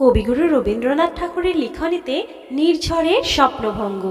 কবিগুরু রবীন্দ্রনাথ ঠাকুরের লিখনীতে নির্ঝরের স্বপ্নভঙ্গ।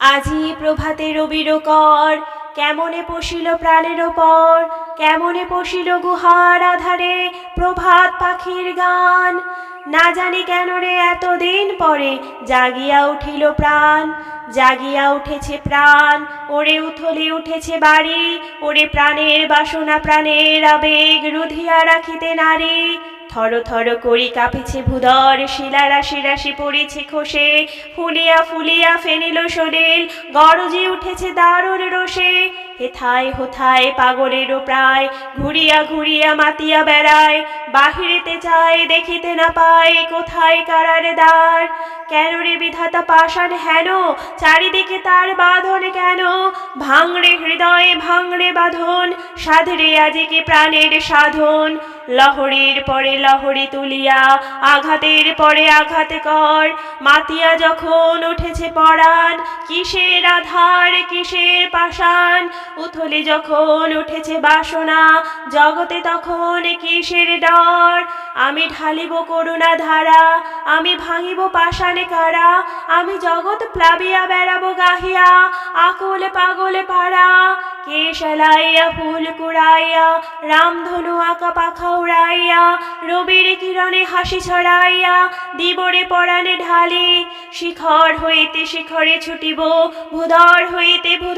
আজি প্রভাতে রবির কর, কেমনে পশিল প্রাণের পর কেমনে পশিল গুহার আধারে প্রভাত পাখির গান? না জানি কেন রে এতদিন পরে জাগিয়া উঠিল প্রাণ, জাগিয়া উঠেছে প্রাণ, ওরে উথলে উঠেছে বাড়ি, ওরে প্রাণের বাসনা প্রাণের আবেগ রুধিয়া রাখিতে নারী থর থর করি কাঁপিছে ভূদর শিলা রাশি রাশি পড়েছে খসে। ফুলিয়া ফুলিয়া ফেনিল শরীর গরজি উঠেছে দারুণ রোষে। হেথায় হোথায় পাগলেরও প্রায়, ঘুরিয়া ঘুরিয়া মাতিয়া বেড়ায়। বাহিরেতে চায় দেখিতে না পায়, কোথায় কারারে দ্বার? কেন রে বিধাতা পাষাণ হেন? চারিদিকে তার বাঁধন কেন? ভাঙড়ে হৃদয়ে ভাঙড়ে বাঁধন, সাধরে আজিকে প্রাণের সাধন। লহরীর পরে লহরী তুলিয়া, আঘাতের পরে আঘাত কর। মাতিয়া যখন উঠেছে পরাণ, কিসের আধার, কিসের পাষাণ? উথলে যখন উঠেছে বাসনা, জগতে তখন কিসের ডর? আমি ঢালিব করুণা ধারা, আমি ভাঙিব পাষাণে কারা? আমি জগৎ প্লাবিয়া বেড়াবো গাহিয়া, আকুল পাগলে পাড়া। কে সেলাইয়া ফুল কুড়াইয়া রামধনু আঁকা পাখা উড়াইয়া, রবির কিরণে হাসি ছড়াইয়া, দিবরে পরাণে ঢালি, শিখর হইতে শিখরে ছুটিব, ভূধর হইতে ভূধরে